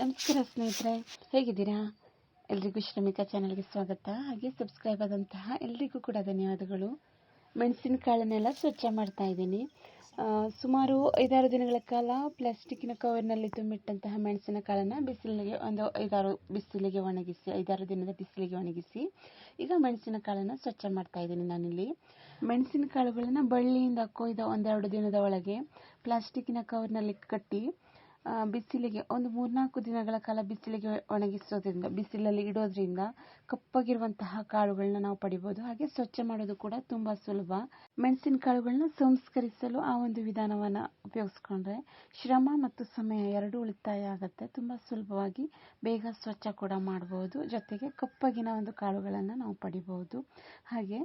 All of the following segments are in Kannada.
ನಮಸ್ಕಾರ ಸ್ನೇಹಿತರೆ, ಹೇಗಿದ್ದೀರಾ? ಎಲ್ರಿಗೂ ಶ್ರಮಿಕಾ ಚಾನಲ್ಗೆ ಸ್ವಾಗತ. ಹಾಗೆ ಸಬ್ಸ್ಕ್ರೈಬ್ ಆದಂತಹ ಎಲ್ರಿಗೂ ಕೂಡ ಧನ್ಯವಾದಗಳು. ಮೆಣಸಿನಕಾಳನ್ನೆಲ್ಲ ಸ್ವಚ್ಛ ಮಾಡ್ತಾ ಇದ್ದೀನಿ. ಸುಮಾರು ಐದಾರು ದಿನಗಳ ಕಾಲ ಪ್ಲಾಸ್ಟಿಕ್ಕಿನ ಕವರ್ನಲ್ಲಿ ತುಂಬಿಟ್ಟಂತಹ ಮೆಣಸಿನಕಾಳನ್ನು ಬಿಸಿಲಿಗೆ ಒಂದು ಐದಾರು ಬಿಸಿಲಿಗೆ ಒಣಗಿಸಿ, ಐದಾರು ದಿನದ ಬಿಸಿಲಿಗೆ ಒಣಗಿಸಿ, ಈಗ ಮೆಣಸಿನಕಾಳನ್ನು ಸ್ವಚ್ಛ ಮಾಡ್ತಾ ಇದ್ದೀನಿ ನಾನಿಲ್ಲಿ. ಮೆಣಸಿನಕಾಳುಗಳನ್ನು ಬಳ್ಳಿಯಿಂದ ಕೊಯ್ದ ಒಂದೆರಡು ದಿನದ ಒಳಗೆ ಪ್ಲಾಸ್ಟಿಕ್ಕಿನ ಕವರ್ನಲ್ಲಿ ಕಟ್ಟಿ ಬಿಸಿಲಿಗೆ ಒಂದು ಮೂರ್ನಾಲ್ಕು ದಿನಗಳ ಕಾಲ ಬಿಸಿಲಿಗೆ ಒಣಗಿಸೋದ್ರಿಂದ, ಬಿಸಿಲಲ್ಲಿ ಇಡೋದ್ರಿಂದ ಕಪ್ಪಗಿರುವಂತಹ ಕಾಳುಗಳನ್ನ ನಾವು ಪಡಿಬೋದು. ಹಾಗೆ ಸ್ವಚ್ಛ ಮಾಡೋದು ಕೂಡ ತುಂಬ ಸುಲಭ. ಮೆಣಸಿನ ಕಾಳುಗಳನ್ನ ಸಂಸ್ಕರಿಸಲು ಆ ಒಂದು ವಿಧಾನವನ್ನ ಉಪಯೋಗಿಸ್ಕೊಂಡ್ರೆ ಶ್ರಮ ಮತ್ತು ಸಮಯ ಎರಡೂ ಉಳಿತಾಯ ಆಗುತ್ತೆ. ತುಂಬ ಸುಲಭವಾಗಿ ಬೇಗ ಸ್ವಚ್ಛ ಕೂಡ ಮಾಡಬಹುದು ಜೊತೆಗೆ ಕಪ್ಪಗಿನ ಒಂದು ಕಾಳುಗಳನ್ನು ನಾವು ಪಡಿಬಹುದು ಹಾಗೆ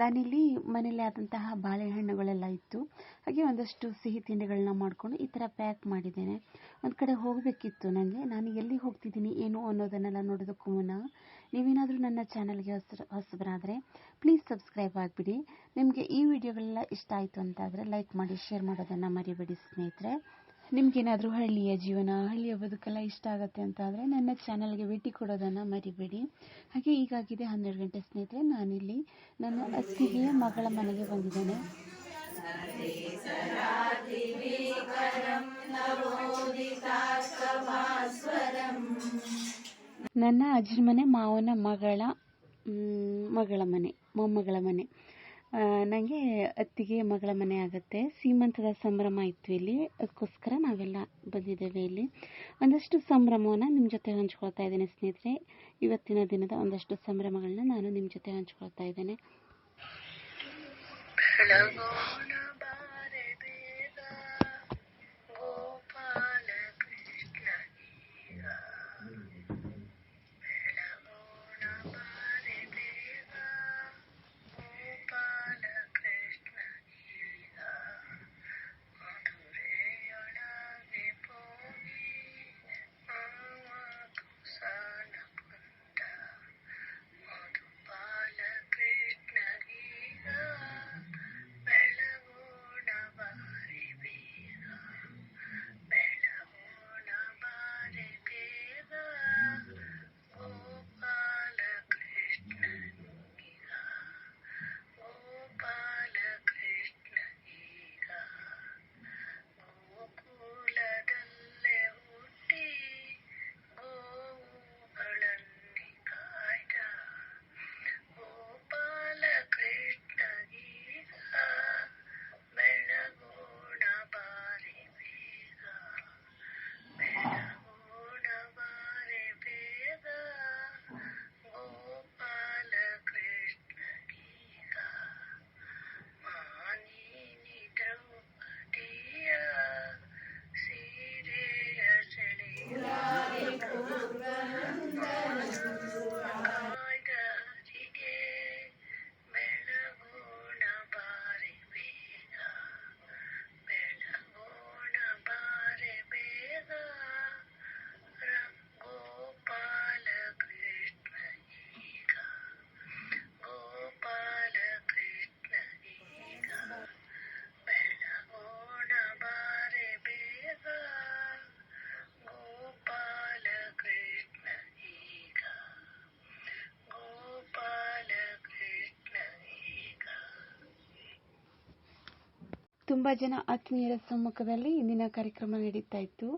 ನಾನಿಲ್ಲಿ ಮನೇಲಿ ಆದಂತಹ ಬಾಳೆಹಣ್ಣುಗಳೆಲ್ಲ ಇತ್ತು. ಹಾಗೆ ಒಂದಷ್ಟು ಸಿಹಿ ತಿಂಡಿಗಳನ್ನ ಮಾಡಿಕೊಂಡು ಈ ಥರ ಪ್ಯಾಕ್ ಮಾಡಿದ್ದೇನೆ. ಒಂದು ಕಡೆ ಹೋಗಬೇಕಿತ್ತು ನನಗೆ ನಾನು ಎಲ್ಲಿ ಹೋಗ್ತಿದ್ದೀನಿ, ಏನು ಅನ್ನೋದನ್ನೆಲ್ಲ ನೋಡೋದಕ್ಕೂ ಮುನ್ನ ನೀವೇನಾದರೂ ನನ್ನ ಚಾನಲ್ಗೆ ಹೊಸ ಹೊಸಬರಾದರೆ, ಪ್ಲೀಸ್ ಸಬ್ಸ್ಕ್ರೈಬ್ ಆಗಿಬಿಡಿ. ನಿಮಗೆ ಈ ವಿಡಿಯೋಗಳೆಲ್ಲ ಇಷ್ಟ ಆಯಿತು ಅಂತಾದರೆ ಲೈಕ್ ಮಾಡಿ, ಶೇರ್ ಮಾಡೋದನ್ನು ಮರಿಬೇಡಿ ಸ್ನೇಹಿತರೆ. ನಿಮ್ಗೇನಾದರೂ ಹಳ್ಳಿಯ ಜೀವನ, ಹಳ್ಳಿಯ ಬದುಕೆಲ್ಲ ಇಷ್ಟ ಆಗುತ್ತೆ ಅಂತ ಆದರೆ ನನ್ನ ಚಾನಲ್ಗೆ ಭೇಟಿ ಕೊಡೋದನ್ನು ಮರಿಬೇಡಿ. ಹಾಗೆ ಈಗಾಗಿದೆ ಹನ್ನೆರಡು ಗಂಟೆ ಸ್ನೇಹಿತರೆ, ನಾನಿಲ್ಲಿ ನನ್ನ ಅತ್ತಿಗೆ ಮಗಳ ಮನೆಗೆ ಬಂದಿದ್ದೇನೆ. ನನ್ನ ಅಜ್ಜನ ಮನೆ, ಮಾವನ ಮಗಳ ಮಗಳ ಮನೆ, ಮೊಮ್ಮಗಳ ಮನೆ. ನನಗೆ ಅತ್ತಿಗೆ ಮಗಳ ಮನೆ ಆಗುತ್ತೆ. ಸೀಮಂತದ ಸಂಭ್ರಮ ಇತ್ತು ಇಲ್ಲಿ. ಅದಕ್ಕೋಸ್ಕರ ನಾವೆಲ್ಲ ಬಂದಿದ್ದೇವೆ ಇಲ್ಲಿ. ಒಂದಷ್ಟು ಸಂಭ್ರಮವನ್ನು ನಿಮ್ಮ ಜೊತೆ ಹಂಚ್ಕೊಳ್ತಾ ಇದ್ದೇನೆ ಸ್ನೇಹಿತರೆ. ಇವತ್ತಿನ ದಿನದ ಒಂದಷ್ಟು ಸಂಭ್ರಮಗಳನ್ನ ನಾನು ನಿಮ್ಮ ಜೊತೆ ಹಂಚ್ಕೊಳ್ತಾ ಇದ್ದೇನೆ. ತುಂಬ ಜನ ಆತ್ಮೀಯರ ಸಮ್ಮುಖದಲ್ಲಿ ಇಂದಿನ ಕಾರ್ಯಕ್ರಮ ನಡೀತಾ ಇತ್ತು.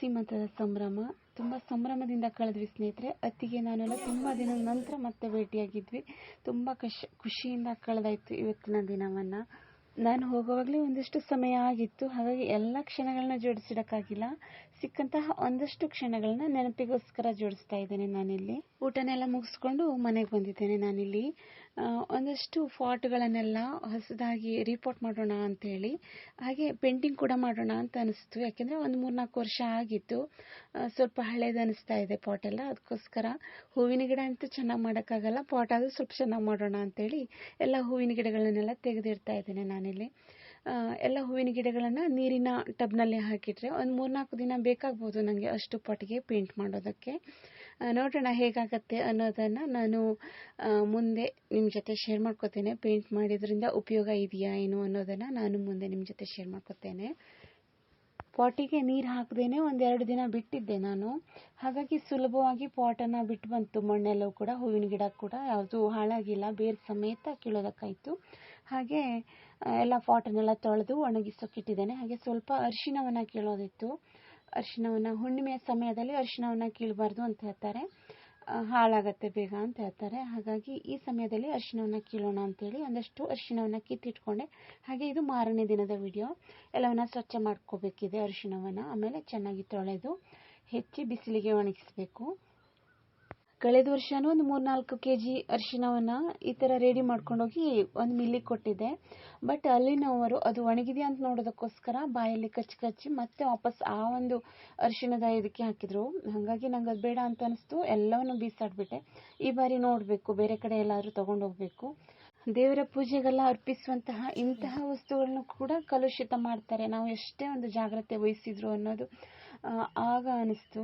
ಸೀಮಂತದ ಸಂಭ್ರಮ, ತುಂಬ ಸಂಭ್ರಮದಿಂದ ಕಳೆದ್ವಿ ಸ್ನೇಹಿತರೆ. ಅತ್ತಿಗೆ ನಾನೆಲ್ಲ ತುಂಬ ದಿನದ ನಂತರ ಮತ್ತೆ ಭೇಟಿಯಾಗಿದ್ವಿ. ತುಂಬ ಖುಷಿ ಖುಷಿಯಿಂದ ಕಳೆದಾಯ್ತು ಇವತ್ತಿನ ದಿನವನ್ನು. ನಾನು ಹೋಗುವಾಗಲೇ ಒಂದಿಷ್ಟು ಸಮಯ ಆಗಿತ್ತು. ಹಾಗಾಗಿ ಎಲ್ಲ ಕ್ಷಣಗಳನ್ನ ಜೋಡಿಸಿಡಕ್ಕಾಗಿಲ್ಲ. ಸಿಕ್ಕಂತಹ ಒಂದಷ್ಟು ಕ್ಷಣಗಳನ್ನ ನೆನಪಿಗೋಸ್ಕರ ಜೋಡಿಸ್ತಾ ಇದ್ದೇನೆ ನಾನಿಲ್ಲಿ. ಊಟನೆಲ್ಲ ಮುಗಿಸ್ಕೊಂಡು ಮನೆಗೆ ಬಂದಿದ್ದೇನೆ ನಾನಿಲ್ಲಿ. ಒಂದಷ್ಟು ಫಾಟ್ಗಳನ್ನೆಲ್ಲ ಹೊಸದಾಗಿ ರಿಪೋರ್ಟ್ ಮಾಡೋಣ ಅಂತೇಳಿ. ಹಾಗೆ ಪೇಂಟಿಂಗ್ ಕೂಡ ಮಾಡೋಣ ಅಂತ ಅನಿಸ್ತು. ಯಾಕೆಂದರೆ ಒಂದು ಮೂರ್ನಾಲ್ಕು ವರ್ಷ ಆಗಿತ್ತು. ಸ್ವಲ್ಪ ಹಳೇದು ಅನಿಸ್ತಾ ಇದೆ ಪಾಟ್ ಎಲ್ಲ. ಅದಕ್ಕೋಸ್ಕರ ಹೂವಿನ ಗಿಡ ಅಂತೂ ಚೆನ್ನಾಗಿ ಮಾಡೋಕ್ಕಾಗಲ್ಲ. ಪಾಟ್ ಆದರೂ ಸ್ವಲ್ಪ ಚೆನ್ನಾಗಿ ಮಾಡೋಣ ಅಂತೇಳಿ ಎಲ್ಲ ಹೂವಿನ ಗಿಡಗಳನ್ನೆಲ್ಲ ತೆಗೆದಿಡ್ತಾ ಇದ್ದೇನೆ ನಾನಿಲ್ಲಿ. ಎಲ್ಲ ಹೂವಿನ ಗಿಡಗಳನ್ನು ನೀರಿನ ಟಬ್ನಲ್ಲಿ ಹಾಕಿಟ್ರೆ ಒಂದು ಮೂರ್ನಾಲ್ಕು ದಿನ ಬೇಕಾಗ್ಬೋದು ನನಗೆ ಅಷ್ಟು ಪಾಟಿಗೆ ಪೇಂಟ್ ಮಾಡೋದಕ್ಕೆ. ನೋಡೋಣ ಹೇಗಾಗತ್ತೆ ಅನ್ನೋದನ್ನು ನಾನು ಮುಂದೆ ನಿಮ್ಮ ಜೊತೆ ಶೇರ್ ಮಾಡ್ಕೋತೇನೆ. ಪೇಂಟ್ ಮಾಡಿದ್ರಿಂದ ಉಪಯೋಗ ಇದೆಯಾ ಏನು ಅನ್ನೋದನ್ನು ನಾನು ಮುಂದೆ ನಿಮ್ಮ ಜೊತೆ ಶೇರ್ ಮಾಡ್ಕೋತೇನೆ. ಪಾಟಿಗೆ ನೀರು ಹಾಕದೇನೆ ಒಂದೆರಡು ದಿನ ಬಿಟ್ಟಿದ್ದೆ ನಾನು. ಹಾಗಾಗಿ ಸುಲಭವಾಗಿ ಪಾಟನ್ನು ಬಿಟ್ಟು ಬಂತು. ಮಣ್ಣೆಲ್ಲವೂ ಕೂಡ, ಹೂವಿನ ಗಿಡ ಕೂಡ ಯಾವುದು ಹಾಳಾಗಿಲ್ಲ. ಬೇರು ಸಮೇತ ಕೀಳೋದಕ್ಕಾಯಿತು. ಹಾಗೆ ಎಲ್ಲ ಪಾಟನ್ನೆಲ್ಲ ತೊಳೆದು ಒಣಗಿಸೋಕ್ಕಿಟ್ಟಿದ್ದೇನೆ ಹಾಗೆ ಸ್ವಲ್ಪ ಅರಿಶಿಣವನ್ನು ಕೀಳೋದಿತ್ತು. ಅರಿಶಿಣವನ್ನು, ಹುಣ್ಣಿಮೆಯ ಸಮಯದಲ್ಲಿ ಅರಿಶಿಣವನ್ನು ಕೀಳಬಾರ್ದು ಅಂತ ಹೇಳ್ತಾರೆ. ಹಾಳಾಗತ್ತೆ ಬೇಗ ಅಂತ ಹೇಳ್ತಾರೆ. ಹಾಗಾಗಿ ಈ ಸಮಯದಲ್ಲಿ ಅರಿಶಿಣವನ್ನು ಕೀಳೋಣ ಅಂತೇಳಿ ಒಂದಷ್ಟು ಅರಿಶಿಣವನ್ನು ಕಿತ್ತಿಟ್ಕೊಂಡೆ. ಹಾಗೆ ಇದು ಮಾರನೇ ದಿನದ ವಿಡಿಯೋ. ಎಲ್ಲವನ್ನ ಸ್ವಚ್ಛ ಮಾಡ್ಕೋಬೇಕಿದೆ ಅರಿಶಿಣವನ್ನು. ಆಮೇಲೆ ಚೆನ್ನಾಗಿ ತೊಳೆದು ಹೆಚ್ಚಿ ಬಿಸಿಲಿಗೆ ಒಣಗಿಸಬೇಕು. ಕಳೆದ ವರ್ಷನೂ ಒಂದು ಮೂರ್ನಾಲ್ಕು ಕೆ ಜಿ ಅರಿಶಿಣವನ್ನು ಈ ಥರ ರೆಡಿ ಮಾಡ್ಕೊಂಡೋಗಿ ಒಂದು ಮಿಲ್ಲಿಗೆ ಕೊಟ್ಟಿದ್ದೆ. ಬಟ್ ಅಲ್ಲಿನವರು ಅದು ಒಣಗಿದೆ ಅಂತ ನೋಡೋದಕ್ಕೋಸ್ಕರ ಬಾಯಲ್ಲಿ ಕಚ್ಚಿ ಕಚ್ಚಿ ಮತ್ತೆ ವಾಪಸ್ ಆ ಒಂದು ಅರಿಶಿಣದ ಇದಕ್ಕೆ ಹಾಕಿದ್ರು. ಹಾಗಾಗಿ ನಂಗೆ ಅದು ಬೇಡ ಅಂತ ಅನಿಸ್ತು. ಎಲ್ಲವನ್ನು ಬೀಸಾಡ್ಬಿಟ್ಟೆ. ಈ ಬಾರಿ ನೋಡಬೇಕು. ಬೇರೆ ಕಡೆ ಎಲ್ಲಾದರೂ ತೊಗೊಂಡೋಗ್ಬೇಕು. ದೇವರ ಪೂಜೆಗೆಲ್ಲ ಅರ್ಪಿಸುವಂತಹ ಇಂತಹ ವಸ್ತುಗಳನ್ನು ಕೂಡ ಕಲುಷಿತ ಮಾಡ್ತಾರೆ. ನಾವು ಎಷ್ಟೇ ಒಂದು ಜಾಗ್ರತೆ ವಹಿಸಿದ್ರು ಅನ್ನೋದು ಆಗ ಅನಿಸ್ತು.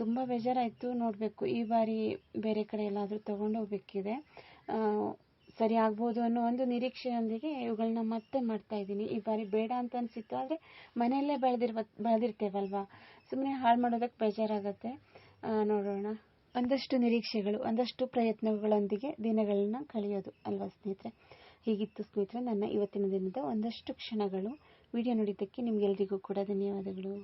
ತುಂಬ ಬೇಜಾರಾಯಿತು. ನೋಡಬೇಕು, ಈ ಬಾರಿ ಬೇರೆ ಕಡೆ ಎಲ್ಲಾದರೂ ತೊಗೊಂಡು ಹೋಗ್ಬೇಕಿದೆ. ಸರಿ ಆಗ್ಬೋದು ಅನ್ನೋ ಒಂದು ನಿರೀಕ್ಷೆಯೊಂದಿಗೆ ಇವುಗಳನ್ನ ಮತ್ತೆ ಮಾಡ್ತಾ ಇದ್ದೀನಿ. ಈ ಬಾರಿ ಬೇಡ ಅಂತ ಅನಿಸಿತ್ತು, ಆದರೆ ಮನೆಯಲ್ಲೇ ಬೆಳೆದಿರುವ, ಬೆಳೆದಿರ್ತೇವಲ್ವಾ? ಸುಮ್ಮನೆ ಹಾಳು ಮಾಡೋದಕ್ಕೆ ಬೇಜಾರಾಗತ್ತೆ. ನೋಡೋಣ. ಒಂದಷ್ಟು ನಿರೀಕ್ಷೆಗಳು, ಒಂದಷ್ಟು ಪ್ರಯತ್ನಗಳೊಂದಿಗೆ ದಿನಗಳನ್ನ ಕಳೆಯೋದು ಅಲ್ವಾ ಸ್ನೇಹಿತರೆ? ಹೀಗಿತ್ತು ಸ್ನೇಹಿತರೆ, ನನ್ನ ಇವತ್ತಿನ ದಿನದ ಒಂದಷ್ಟು ಕ್ಷಣಗಳು. ವಿಡಿಯೋ ನೋಡಿದ್ದಕ್ಕೆ ನಿಮಗೆಲ್ರಿಗೂ ಕೂಡ ಧನ್ಯವಾದಗಳು.